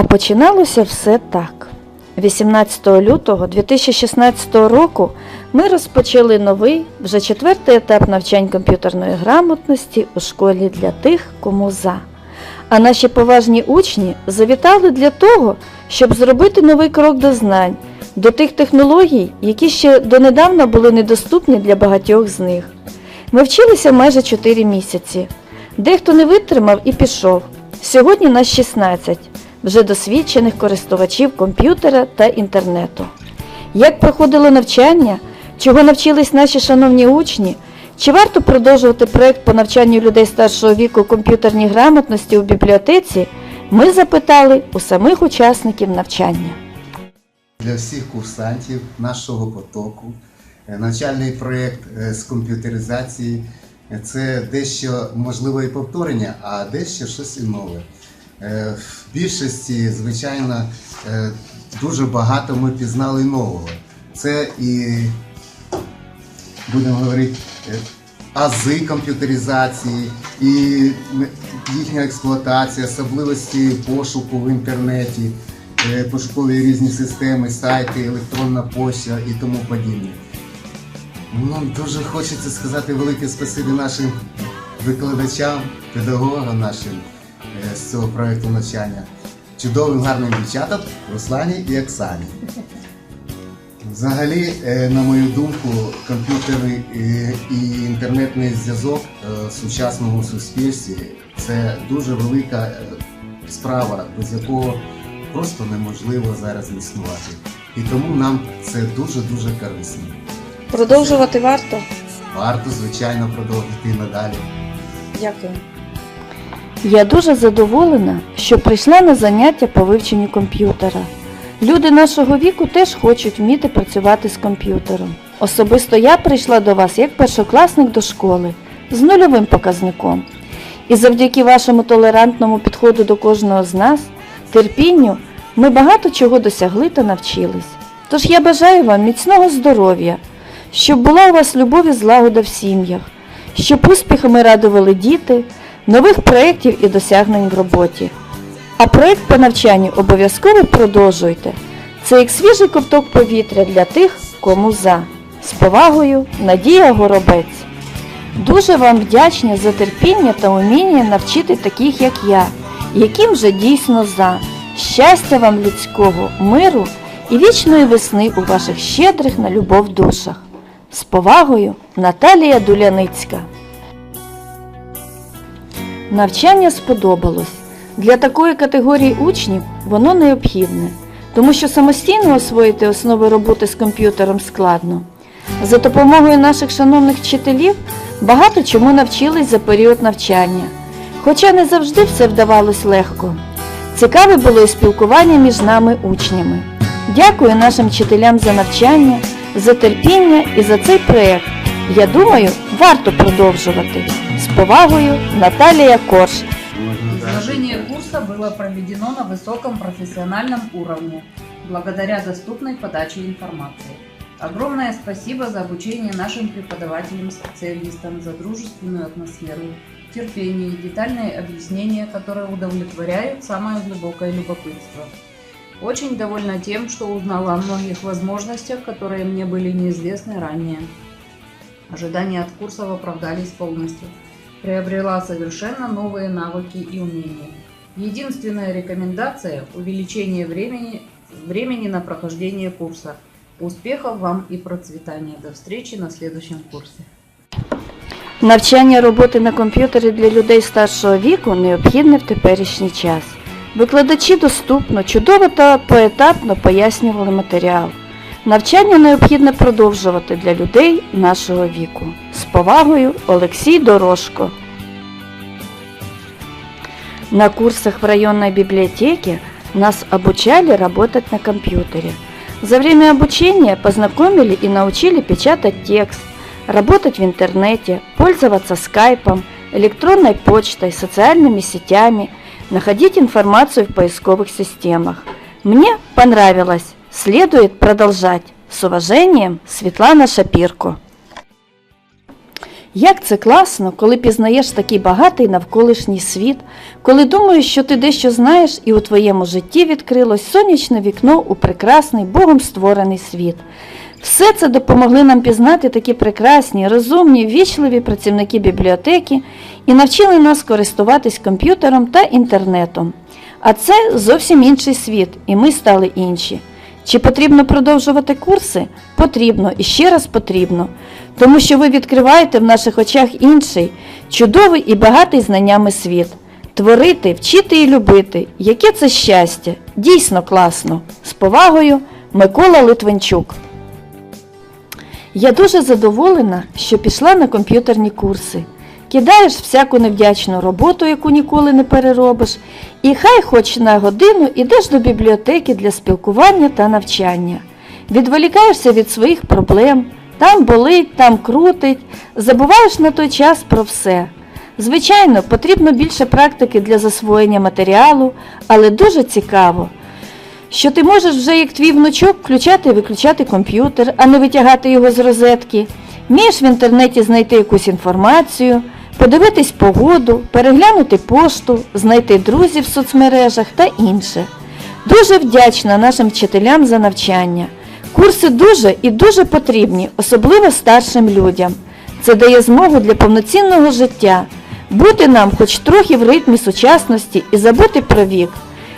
А починалося все так. 18 лютого 2016 року ми розпочали новий, вже четвертий етап навчань комп'ютерної грамотності у школі для тих, кому за. А наші поважні учні завітали для того, щоб зробити новий крок до знань, до тих технологій, які ще донедавна були недоступні для багатьох з них. Ми вчилися майже 4 місяці. Дехто не витримав і пішов. Сьогодні нас 16 вже досвідчених користувачів комп'ютера та інтернету. Як проходило навчання, чого навчились наші шановні учні, чи варто продовжувати проєкт по навчанню людей старшого віку комп'ютерній грамотності у бібліотеці, ми запитали у самих учасників навчання. Для всіх курсантів нашого потоку е, навчальний проєкт е, з комп'ютеризації е, це дещо можливо і повторення, а дещо щось і нове. Е, В більшості, звичайно, е, дуже багато ми пізнали нового. Це і будемо говорити е, ази комп'ютеризації, і їхня експлуатація, особливості пошуку в інтернеті, пошукові різні системи, сайти, електронна пошта і тому подібне. Ну, дуже хочеться сказати велике спасибі нашим викладачам, педагогам нашим з цього проєкту навчання. Чудовим гарним дівчатам Руслані і Оксані. Взагалі, е, на мою думку, комп'ютерний е, і інтернетний зв'язок е, в сучасному суспільстві це дуже велика е, справа, без якого просто неможливо зараз існувати. І тому нам це дуже-дуже корисно. Продовжувати варто? Варто, звичайно, продовжити і надалі. Дякую. Я дуже задоволена, що прийшла на заняття по вивченню комп'ютера. Люди нашого віку теж хочуть вміти працювати з комп'ютером. Особисто я прийшла до вас як першокласник до школи з нульовим показником. І завдяки вашому толерантному підходу до кожного з нас, терпінню, ми багато чого досягли та навчились. Тож я бажаю вам міцного здоров'я, щоб була у вас любов і злагода в сім'ях, щоб успіхами радували діти, нових проєктів і досягнень в роботі. А проєкт по навчанню обов'язково продовжуйте. Це як свіжий ковток повітря для тих, кому за. З повагою, Надія Горобець. Дуже вам вдячні за терпіння та уміння навчити таких, як я, яким же дійсно за. Щастя вам людського, миру і вічної весни у ваших щедрих на любов душах. З повагою, Наталія Дуляницька. Навчання сподобалось. Для такої категорії учнів воно необхідне, тому що самостійно освоїти основи роботи з комп'ютером складно. За допомогою наших шановних вчителів багато чому навчились за період навчання, хоча не завжди все вдавалось легко. Цікаве було і спілкування між нами учнями. Дякую нашим вчителям за навчання, за терпіння і за цей проєкт. Я думаю, варто продовжувати. З повагою, Наталія Корж. Изложение курса было проведено на высоком профессиональном уровне, благодаря доступной подаче информации. Огромное спасибо за обучение нашим преподавателям-специалистам, за дружественную атмосферу, терпение и детальные объяснения, которые удовлетворяют самое глубокое любопытство. Очень довольна тем, что узнала о многих возможностях, которые мне были неизвестны ранее. Ожидания от курсов оправдались полностью приобрела совершенно новые навыки и умения. Единственная рекомендация – увеличение времени, времени на прохождение курса. Успехов вам и процветания. До встречи на следующем курсе. Навчання роботи на комп'ютері для людей старшого віку необхідне в теперішній час. Викладачі доступно, чудово та поетапно пояснювали матеріал. Навчання необхідно продовжувати для людей нашого віку. З повагою Олексій Дорошко. На курсах в районной библиотеке нас обучали работать на компьютере. За время обучения познакомили и научили печатать текст, работать в интернете, пользоваться скайпом, электронной почтой, социальными сетями, находить информацию в поисковых системах. Мне понравилось. Следует продолжать. С уважением, Светлана Шапирко. Як це класно, коли пізнаєш такий багатий навколишній світ, коли думаєш, що ти дещо знаєш, і у твоєму житті відкрилось сонячне вікно у прекрасний Богом створений світ. Все це допомогли нам пізнати такі прекрасні, розумні, ввічливі працівники бібліотеки і навчили нас користуватись комп'ютером та інтернетом. А це зовсім інший світ, і ми стали інші. Чи потрібно продовжувати курси? Потрібно і ще раз потрібно, тому що ви відкриваєте в наших очах інший, чудовий і багатий знаннями світ. Творити, вчити і любити, яке це щастя, дійсно класно. З повагою, Микола Литвинчук. Я дуже задоволена, що пішла на комп'ютерні курси. Кидаєш всяку невдячну роботу, яку ніколи не переробиш, і хай хоч на годину ідеш до бібліотеки для спілкування та навчання. Відволікаєшся від своїх проблем, там болить, там крутить, забуваєш на той час про все. Звичайно, потрібно більше практики для засвоєння матеріалу, але дуже цікаво що ти можеш вже як твій внучок включати і виключати комп'ютер, а не витягати його з розетки, вмієш в інтернеті знайти якусь інформацію, подивитись погоду, переглянути пошту, знайти друзів в соцмережах та інше. Дуже вдячна нашим вчителям за навчання. Курси дуже і дуже потрібні, особливо старшим людям. Це дає змогу для повноцінного життя, бути нам хоч трохи в ритмі сучасності і забути про вік.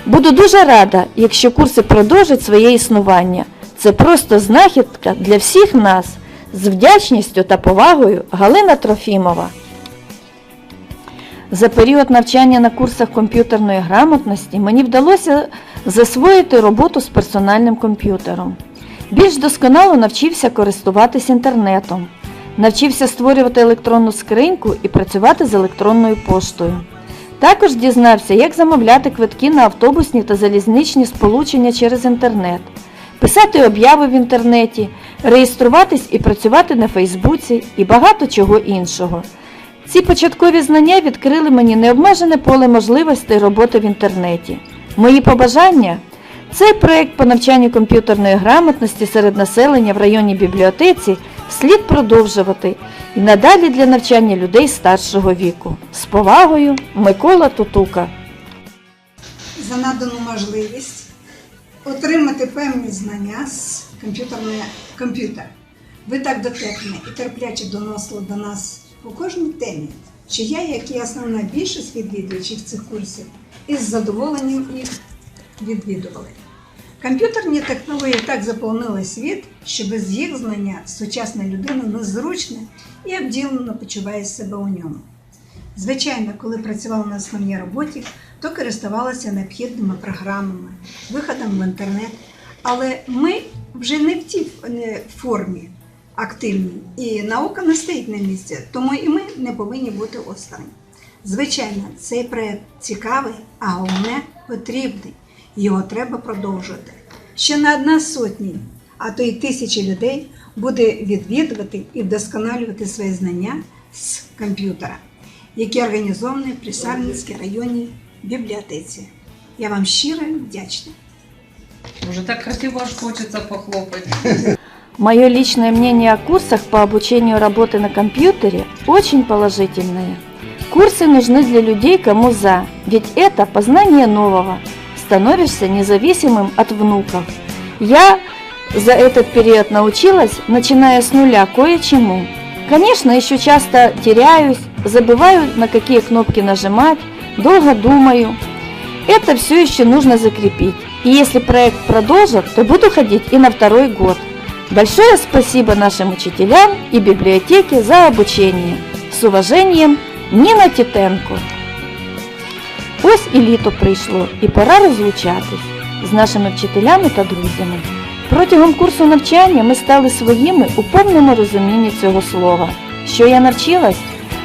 Буду дуже рада, якщо курси продовжать своє існування. Це просто знахідка для всіх нас. З вдячністю та повагою Галина Трофімова. За період навчання на курсах комп'ютерної грамотності мені вдалося засвоїти роботу з персональним комп'ютером. Більш досконало навчився користуватись інтернетом, навчився створювати електронну скриньку і працювати з електронною поштою. Також дізнався, як замовляти квитки на автобусні та залізничні сполучення через інтернет, писати обяви в інтернеті, реєструватись і працювати на Фейсбуці і багато чого іншого. Ці початкові знання відкрили мені необмежене поле можливостей роботи в інтернеті. Мої побажання цей проєкт по навчанню комп'ютерної грамотності серед населення в районній бібліотеці слід продовжувати і надалі для навчання людей старшого віку. З повагою, Микола Тутука. за надану можливість отримати певні знання з комп'ютера. Ви так дотепно і терпляче доносили до нас по кожній темі, що я, як і основна більшість відвідувачів цих курсів, із задоволенням їх відвідували. Комп'ютерні технології так заповнили світ, що без їх знання сучасна людина незручно і обділено почуває себе у ньому. Звичайно, коли працювала на основній роботі, то користувалася необхідними програмами, виходом в інтернет. Але ми вже не в тій е, формі активній, і наука не стоїть на місці, тому і ми не повинні бути останні. Звичайно, цей проект цікавий, а головне потрібний. Його треба продовжувати. Ще не одна сотні, а то й тисячі людей буде відвідувати і вдосконалювати свої знання з комп'ютера, які організовані при Сарненській районній бібліотеці. Я вам щиро вдячна. Уже так красиво аж хочется похлопать. Мое личное мнение о курсах по обучению работы на компьютере очень положительное. Курсы нужны для людей, кому за, ведь это познание нового. Становишься независимым от внуков. Я за этот период научилась, начиная с нуля, кое-чему. Конечно, еще часто теряюсь, забываю, на какие кнопки нажимать, долго думаю. Это все еще нужно закрепить. И если проект продолжат, то буду ходить и на второй год. Большое спасибо нашим учителям и библиотеке за обучение. С уважением, Ніна Тітенко. Ось і літо прийшло, і пора розлучатись з нашими вчителями та друзями. Протягом курсу навчання ми стали своїми у повному розумінні цього слова. Що я навчилась?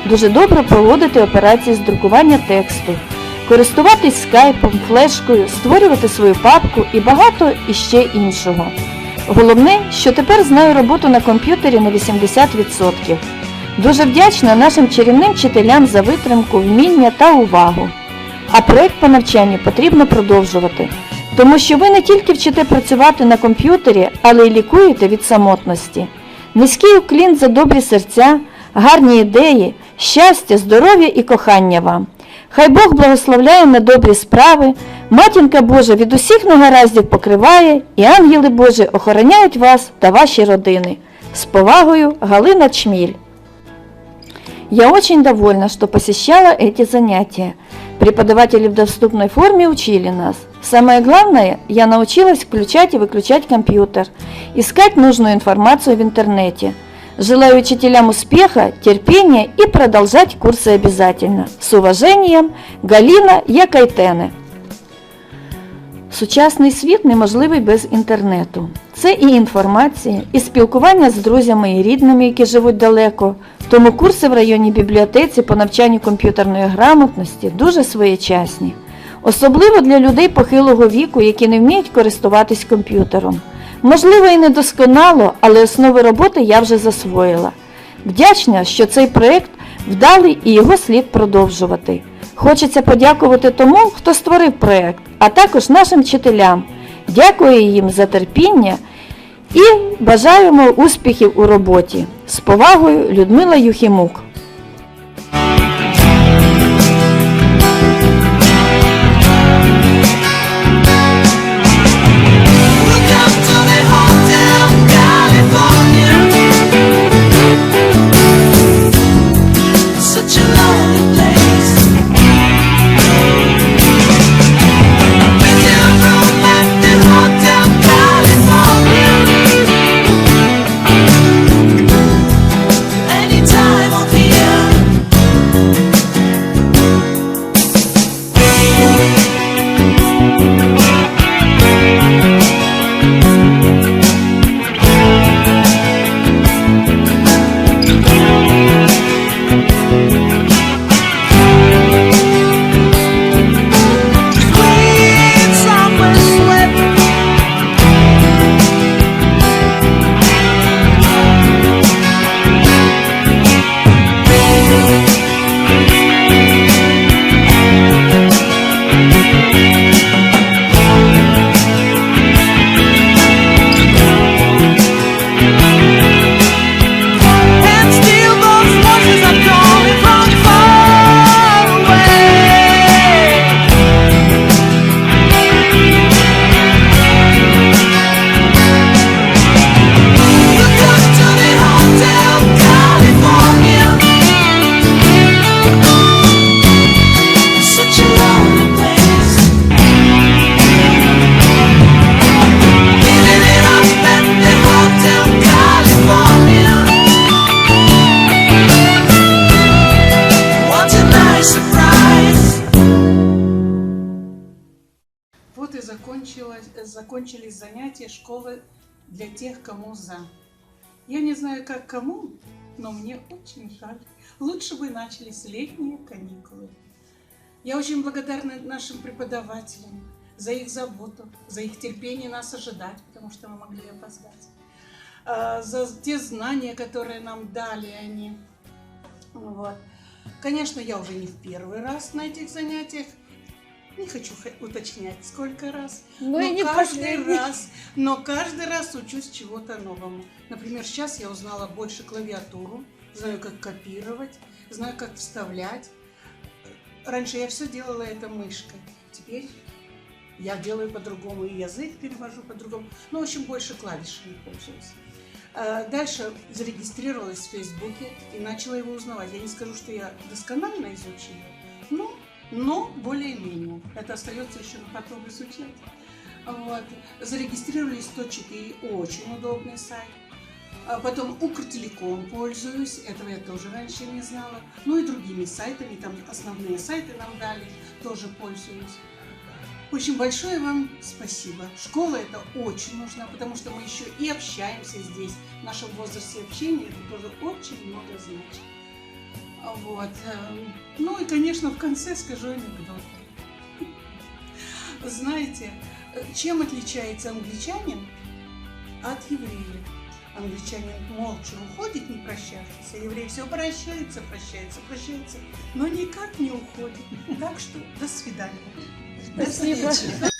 Дуже добре проводити операції з друкування тексту, користуватись скайпом, флешкою, створювати свою папку і багато іще іншого. Головне, що тепер знаю роботу на комп'ютері на 80%. Дуже вдячна нашим чарівним вчителям за витримку, вміння та увагу. А проект по навчанню потрібно продовжувати, тому що ви не тільки вчите працювати на комп'ютері, але й лікуєте від самотності. Низький уклін за добрі серця, гарні ідеї, щастя, здоров'я і кохання вам. Хай Бог благословляє на добрі справи, матінка Божа від усіх негараздів покриває, і ангели Божі охороняють вас та ваші родини. С повагою, Галина Чміль. Я очень довольна, что посещала эти занятия. Преподаватели в доступной форме учили нас. Самое главное, я научилась включать и выключать компьютер, искать нужную информацию в интернете. Желаю учителям успеха, терпения и продолжать курсы обязательно. С уважением, Галина Якайтене. Сучасний світ неможливий без інтернету. Це і інформація, і спілкування з друзями і рідними, які живуть далеко. Тому курси в районній бібліотеці по навчанню комп'ютерної грамотності дуже своєчасні. Особливо для людей похилого віку, які не вміють користуватись комп'ютером. Можливо, і недосконало, але основи роботи я вже засвоїла. Вдячна, що цей проєкт вдалий і його слід продовжувати. Хочеться подякувати тому, хто створив проєкт, а також нашим вчителям. Дякую їм за терпіння і бажаємо успіхів у роботі. З повагою, Людмила Юхімук. Закончились занятия школы для тех, кому за. Я не знаю, как кому, но мне очень жаль. Лучше бы начались летние каникулы. Я очень благодарна нашим преподавателям за их заботу, за их терпение нас ожидать, потому что мы могли опоздать, а, за те знания, которые нам дали они. Вот. Конечно, я уже не в первый раз на этих занятиях. Не хочу уточнять, сколько раз. Ну но не каждый последний. раз, но каждый раз учусь чего-то новому. Например, сейчас я узнала больше клавиатуру, знаю, как копировать, знаю, как вставлять. Раньше я все делала это мышкой. Теперь я делаю по-другому, и язык перевожу по-другому. Ну, в общем, больше клавишами пользуюсь. А Дальше зарегистрировалась в Фейсбуке и начала его узнавать. Я не скажу, что я досконально изучила, но, но более-менее. Это остается еще на потом изучать. Вот. Зарегистрировались 104, очень удобный сайт. А потом Укртелеком пользуюсь, этого я тоже раньше не знала. Ну и другими сайтами, там основные сайты нам дали, тоже пользуюсь. Очень большое вам спасибо. Школа это очень нужна, потому что мы еще и общаемся здесь. В нашем возрасте общения это тоже очень много значит. Вот. эм, Ну и, конечно, в конце скажу анекдот. Знаете, э, чем отличается англичанин от еврея? Англичанин молча уходит, не прощавшись, а еврей все прощается, прощается, прощается, но никак не уходит. Так что до свидания. До Спасибо. встречи.